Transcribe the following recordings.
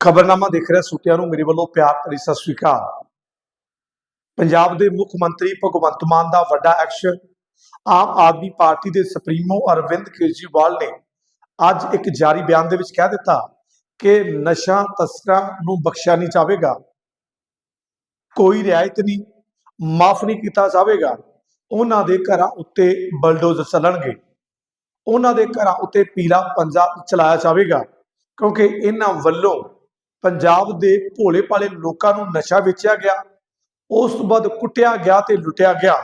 ਖਬਰਨਾਮਾ ਦੇਖ ਰਿਹਾ ਸੁਤਿਆਂ ਨੂੰ, ਮੇਰੇ ਵੱਲੋਂ ਪਿਆਰ ਭਰੀ ਸਤਿ ਸ੍ਰੀ ਅਕਾਲ। ਪੰਜਾਬ ਦੇ ਮੁੱਖ ਮੰਤਰੀ ਭਗਵੰਤ ਮਾਨ ਦਾ ਵੱਡਾ ਐਕਸ਼ਨ ਆਮ ਆਦਮੀ ਪਾਰਟੀ ਦੇ ਸੁਪਰੀਮੋ ਅਰਵਿੰਦ ਕੇਜਰੀਵਾਲ ਨੇ ਅੱਜ ਇੱਕ ਜਾਰੀ ਬਿਆਨ ਦੇ ਵਿੱਚ ਕਹਿ ਦਿੱਤਾ ਕਿ ਨਸ਼ਾ ਤਸਕਰਾਂ ਨੂੰ ਬਖਸ਼ਿਆ ਨਹੀਂ ਜਾਵੇਗਾ। ਕੋਈ ਰਿਆਇਤ ਨਹੀਂ, ਮਾਫ ਨਹੀਂ ਕੀਤਾ ਜਾਵੇਗਾ। ਉਹਨਾਂ ਦੇ ਘਰਾਂ ਉੱਤੇ ਬਲਡੋਜ਼ਰ ਚੱਲਣਗੇ। ਉਹਨਾਂ ਦੇ ਘਰਾਂ ਉੱਤੇ ਪੀਲਾ ਪੰਜਾ ਚਲਾਇਆ ਜਾਵੇਗਾ, ਕਿਉਂਕਿ ਇਹਨਾਂ ਵੱਲੋਂ ਪੰਜਾਬ ਦੇ ਭੋਲੇ ਭਾਲੇ ਲੋਕਾਂ ਨੂੰ ਨਸ਼ਾ ਵੇਚਿਆ ਗਿਆ, ਉਸ ਤੋਂ ਬਾਅਦ ਕੁੱਟਿਆ ਗਿਆ ਤੇ ਲੁੱਟਿਆ ਗਿਆ।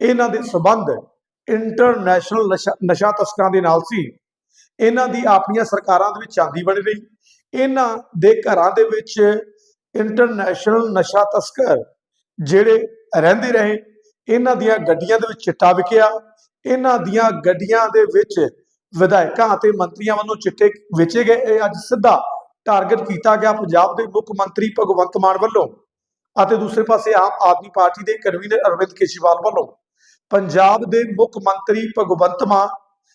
ਇਹਨਾਂ ਦੇ ਸਬੰਧ ਇੰਟਰਨੈਸ਼ਨਲ ਨਸ਼ਾ ਤਸਕਰਾਂ ਦੇ ਨਾਲ ਸੀ। ਇਹਨਾਂ ਦੀ ਆਪਣੀਆਂ ਸਰਕਾਰਾਂ ਦੇ ਵਿੱਚ ਚਾਂਦੀ ਬਣ ਰਹੀ ਇਹਨਾਂ ਦੇ ਘਰਾਂ ਦੇ ਵਿੱਚ ਇੰਟਰਨੈਸ਼ਨਲ ਨਸ਼ਾ ਤਸਕਰ ਜਿਹੜੇ ਰਹਿੰਦੇ ਰਹੇ, ਇਹਨਾਂ ਦੀਆਂ ਗੱਡੀਆਂ ਦੇ ਵਿੱਚ ਚਿੱਟਾ ਵਿਕਿਆ। ਇਹਨਾਂ ਦੀਆਂ ਗੱਡੀਆਂ ਦੇ ਵਿੱਚ ਵਿਧਾਇਕਾਂ ਅਤੇ ਮੰਤਰੀਆਂ ਵੱਲੋਂ ਚਿੱਟੇ ਵੇਚੇ ਗਏ। ਇਹ ਅੱਜ ਸਿੱਧਾ ਟਾਰਗੇਟ ਕੀਤਾ ਗਿਆ ਪੰਜਾਬ ਦੇ ਮੁੱਖ ਮੰਤਰੀ ਭਗਵੰਤ ਮਾਨ ਵੱਲੋਂ ਅਤੇ ਦੂਸਰੇ ਪਾਸੇ ਆਮ ਆਦਮੀ ਪਾਰਟੀ ਦੇ ਕਨਵੀਨਰ ਅਰਵਿੰਦ ਕੇਜਰੀਵਾਲ ਵੱਲੋਂ ਪੰਜਾਬ ਦੇ ਮੁੱਖ ਮੰਤਰੀ ਭਗਵੰਤ ਮਾਨ,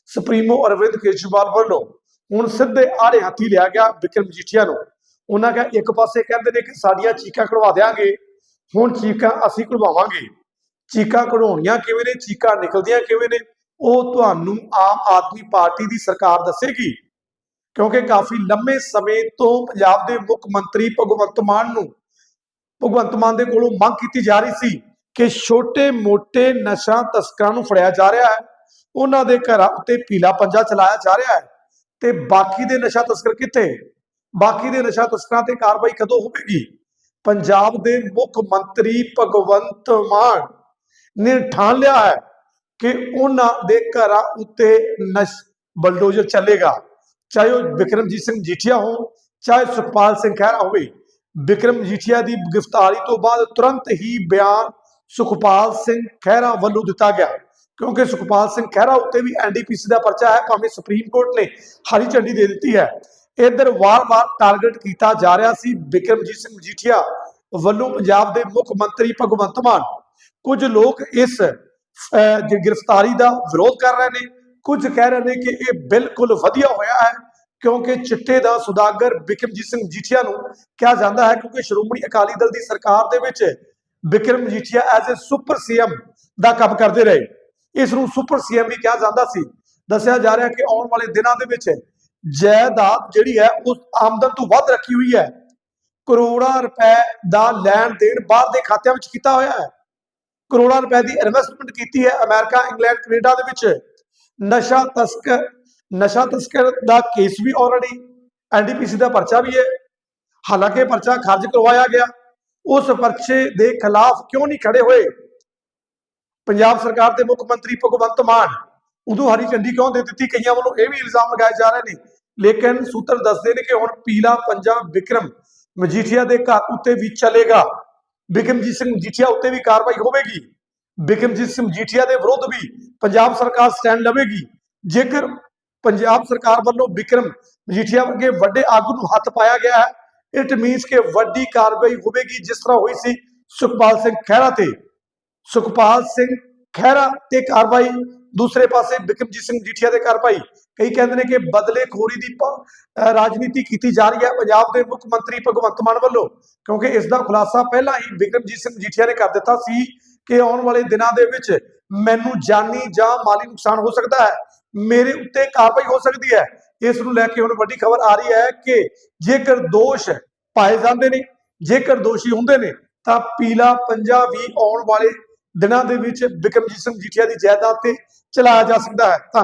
ਸੁਪਰੀਮੋ ਅਰਵਿੰਦ ਕੇਜਰੀਵਾਲ ਵੱਲੋਂ ਹੁਣ ਸਿੱਧੇ ਆੜੇ ਹੱਥੀ ਲਿਆ ਗਿਆ ਵਿਕਰਮ ਮਜੀਠੀਆ ਨੂੰ। ਉਹਨਾਂ ਕਹਾ ਇੱਕ ਪਾਸੇ ਕਹਿੰਦੇ ਨੇ ਕਿ ਸਾਡੀਆਂ ਚੀਕਾਂ ਕਢਵਾ ਦੇਾਂਗੇ ਹੁਣ ਚੀਕਾਂ ਅਸੀਂ ਕਢਵਾਵਾਂਗੇ। ਚੀਕਾਂ ਕਢਾਉਣੀਆਂ ਕਿਵੇਂ ਨੇ, ਚੀਕਾਂ ਨਿਕਲਦੀਆਂ ਕਿਵੇਂ ਨੇ, ਉਹ ਤੁਹਾਨੂੰ ਆਮ ਆਦਮੀ ਪਾਰਟੀ ਦੀ ਸਰਕਾਰ ਦੱਸੇਗੀ। ਕਿਉਂਕਿ ਕਾਫੀ ਲੰਮੇ ਸਮੇਂ ਤੋਂ ਪੰਜਾਬ ਦੇ ਮੁੱਖ ਮੰਤਰੀ ਭਗਵੰਤ ਮਾਨ ਨੂੰ ਭਗਵੰਤ ਮਾਨ ਦੇ ਕੋਲੋਂ ਮੰਗ ਕੀਤੀ ਜਾ ਰਹੀ ਸੀ ਕਿ ਛੋਟੇ-ਮੋਟੇ ਨਸ਼ਾ ਤਸਕਰਾਂ ਨੂੰ ਫੜਿਆ ਜਾ ਰਿਹਾ ਹੈ। ਉਹਨਾਂ ਦੇ ਘਰਾਂ ਉੱਤੇ ਪੀਲਾ ਪੰਜਾ ਚਲਾਇਆ ਜਾ ਰਿਹਾ ਹੈ ਤੇ ਬਾਕੀ ਦੇ ਨਸ਼ਾ ਤਸਕਰ ਕਿੱਥੇ? ਬਾਕੀ ਦੇ ਨਸ਼ਾ ਤਸਕਰਾਂ ਤੇ ਕਾਰਵਾਈ ਕਦੋਂ ਹੋਵੇਗੀ? ਪੰਜਾਬ ਦੇ ਮੁੱਖ ਮੰਤਰੀ ਭਗਵੰਤ ਮਾਨ ਨੇ ਠਾਣ ਲਿਆ ਹੈ ਕਿ ਉਹਨਾਂ ਦੇ ਘਰਾਂ ਉੱਤੇ ਨਸ਼ ਬਲਡੋਜ਼ਰ ਚੱਲੇਗਾ। ਚਾਹੇ ਉਹ ਵਿਕਰਮਜੀਤ ਸਿੰਘ ਜੀਠੀਆ ਹੋ ਚਾਹੇ ਸੁਖਪਾਲ ਸਿੰਘ ਖਹਿਰਾ ਹੋਵੇ ਵਿਕਰਮ ਜੀਠੀਆ ਦੀ ਗ੍ਰਿਫਤਾਰੀ ਤੋਂ ਬਾਅਦ ਤੁਰੰਤ ਹੀ ਬਿਆਨ ਸੁਖਪਾਲ ਸਿੰਘ ਖਹਿਰਾ ਵੱਲੋਂ ਦਿੱਤਾ ਗਿਆ। ਕਿਉਂਕਿ ਸੁਖਪਾਲ ਸਿੰਘ ਖਹਿਰਾ ਉੱਤੇ ਵੀ ਐਨਡੀਪੀਸੀ ਦਾ ਪਰਚਾ ਹੈ, ਭਾਵੇਂ ਸੁਪਰੀਮ ਕੋਰਟ ਨੇ ਹਰੀ ਝੰਡੀ ਦੇ ਦਿੱਤੀ ਹੈ। ਇਧਰ ਵਾਰ-ਵਾਰ ਟਾਰਗੇਟ ਕੀਤਾ ਜਾ ਰਿਹਾ ਸੀ ਵਿਕਰਮਜੀਤ ਸਿੰਘ ਮਜੀਠੀਆ ਵੱਲੋਂ ਪੰਜਾਬ ਦੇ ਮੁੱਖ ਮੰਤਰੀ ਭਗਵੰਤ ਮਾਨ। ਕੁਝ ਲੋਕ ਇਸ ਗ੍ਰਿਫਤਾਰੀ ਦਾ ਵਿਰੋਧ ਕਰ ਰਹੇ ਨੇ। ਕੁਝ ਕਹਿ ਰਹੇ ਨੇ ਕਿ ਇਹ ਬਿਲਕੁਲ ਵਧੀਆ ਹੋਇਆ ਹੈ, ਕਿਉਂਕਿ ਚਿੱਟੇ ਦਾ ਸੁਦਾਗਰ ਬਿਕਰਮਜੀਤ ਸਿੰਘ ਮਜੀਠੀਆ ਨੂੰ ਕਿਹਾ ਜਾਂਦਾ ਹੈ, ਕਿਉਂਕਿ ਸ਼੍ਰੋਮਣੀ ਅਕਾਲੀ ਦਲ ਦੀ ਸਰਕਾਰ ਦੇ ਵਿੱਚ Vikram Majithia as a super CM ਦਾ ਕੰਮ ਕਰਦੇ ਰਹੇ। ਇਸ ਨੂੰ ਸੁਪਰ ਸੀਐਮ ਵੀ ਕਿਹਾ ਜਾਂਦਾ ਸੀ। ਦੱਸਿਆ ਜਾ ਰਿਹਾ ਕਿ ਆਉਣ ਵਾਲੇ ਦਿਨਾਂ ਦੇ ਵਿੱਚ ਜਾਇਦਾਦ ਜਿਹੜੀ ਹੈ, ਉਸ ਆਮਦਨ ਤੋਂ ਵੱਧ ਰੱਖੀ ਹੋਈ ਹੈ। ਕਰੋੜਾਂ ਰੁਪਏ ਦਾ ਲੈਣ ਦੇਣ ਬਾਹਰ ਦੇ ਖਾਤਿਆਂ ਵਿੱਚ ਕੀਤਾ ਹੋਇਆ ਹੈ। ਕਰੋੜਾਂ ਰੁਪਏ ਦੀ ਇਨਵੈਸਟਮੈਂਟ ਕੀਤੀ ਹੈ ਅਮਰੀਕਾ, ਇੰਗਲੈਂਡ, ਕੈਨੇਡਾ ਦੇ ਵਿੱਚ। ਨਸ਼ਾ ਤਸਕਰ ਨਸ਼ਾ ਤਸਕਰ ਦਾ ਕੇਸ ਵੀ ਆਲਰੇਡੀ ਐਨਡੀਪੀਸੀ ਦਾ ਪਰਚਾ ਵੀ ਹੈ। ਹਾਲਾਂਕਿ ਪਰਚਾ ਖਾਰਜ ਕਰਵਾਇਆ ਗਿਆ। ਉਸ ਪਰਚੇ ਦੇ ਖਿਲਾਫ ਕਿਉਂ ਨਹੀਂ ਖੜੇ ਹੋਏ? ਪੰਜਾਬ ਸਰਕਾਰ ਦੇ ਮੁੱਖ ਮੰਤਰੀ ਭਗਵੰਤ ਮਾਨ ਉਦੋਂ ਹਰੀ ਝੰਡੀ ਕਿਉਂ ਦੇ ਦਿੱਤੀ? ਕਈਆਂ ਵੱਲੋਂ ਇਹ ਵੀ ਇਲਜ਼ਾਮ ਲਗਾਏ ਜਾ ਰਹੇ ਨੇ। ਲੇਕਿਨ ਸੂਤਰ ਦੱਸਦੇ ਨੇ ਕਿ ਹੁਣ ਪੀਲਾ ਪੰਜਾਬ ਵਿਕਰਮ ਮਜੀਠੀਆ ਦੇ ਘਰ ਉੱਤੇ ਵੀ ਚੱਲੇਗਾ। ਬਿਕਮਜੀਤ ਸਿੰਘ ਮਜੀਠੀਆ ਉੱਤੇ ਵੀ ਕਾਰਵਾਈ ਹੋਵੇਗੀ। ਬਿਕਮਜੀਤ ਸਿੰਘ ਮਜੀਠੀਆ ਦੇ ਵਿਰੁੱਧ ਵੀ ਪੰਜਾਬ ਸਰਕਾਰ ਸਟੈਂਡ ਲਵੇਗੀ। ਜੇਕਰ ਪੰਜਾਬ ਸਰਕਾਰ ਵੱਲੋਂ ਬਿਕਰਮ ਮਜੀਠੀਆ ਵਰਗੇ ਵੱਡੇ ਆਗੂ ਨੂੰ ਹੱਥ ਪਾਇਆ ਗਿਆ ਹੈ, ਇਟ ਮੀਨਸ ਕਿ ਵੱਡੀ ਕਾਰਵਾਈ ਹੋਵੇਗੀ, ਜਿਸ ਤਰ੍ਹਾਂ ਹੋਈ ਸੀ ਸੁਖਪਾਲ ਸਿੰਘ ਖਹਿਰਾ ਤੇ। ਸੁਖਪਾਲ ਸਿੰਘ ਖਹਿਰਾ ਤੇ ਕਾਰਵਾਈ, ਦੂਸਰੇ ਪਾਸੇ ਬਿਕਮਜੀਤ ਸਿੰਘ ਜੀਠੀਆ ਦੇ ਕਾਰਵਾਈ। ਕਈ ਕਹਿੰਦੇ ਨੇ ਕਿ ਬਦਲੇਖੋਰੀ ਦੀ ਰਾਜਨੀਤੀ ਕੀਤੀ ਜਾ ਰਹੀ ਹੈ ਪੰਜਾਬ ਦੇ ਮੁੱਖ ਮੰਤਰੀ ਭਗਵੰਤ ਮਾਨ ਵੱਲੋਂ, ਕਿਉਂਕਿ ਇਸ ਦਾ ਖੁਲਾਸਾ ਪਹਿਲਾਂ ਹੀ ਬਿਕਰਮਜੀਤ ਸਿੰਘ ਜੀਠੀਆ ਨੇ ਕਰ ਦਿੱਤਾ ਸੀ। ਕਿ ਆਉਣ ਵਾਲੇ ਦਿਨਾਂ ਦੇ ਵਿੱਚ ਮੈਨੂੰ ਜਾਨੀ ਜਾਂ ਮਾਲੀ ਨੁਕਸਾਨ ਹੋ ਸਕਦਾ ਹੈ, ਮੇਰੇ ਉੱਤੇ ਕਾਰਵਾਈ ਹੋ ਸਕਦੀ ਹੈ। ਇਸ ਨੂੰ ਲੈ ਕੇ ਹੁਣ ਵੱਡੀ ਖਬਰ ਆ ਰਹੀ ਹੈ ਕਿ ਜੇਕਰ ਦੋਸ਼ ਪਾਏ ਜਾਂਦੇ ਨੇ, ਜੇਕਰ ਦੋਸ਼ੀ ਹੁੰਦੇ ਨੇ, ਤਾਂ ਪੀਲਾ ਪੰਜਾ ਵੀ ਆਉਣ ਵਾਲੇ ਦਿਨਾਂ ਦੇ ਵਿੱਚ ਬਿਕਰਮਜੀਤ ਸਿੰਘ ਜੀਠੀਆ ਦੀ ਜਾਇਦਾਦ ਤੇ ਚਲਾਇਆ ਜਾ ਸਕਦਾ ਹੈ। ਧੰਨਵਾਦ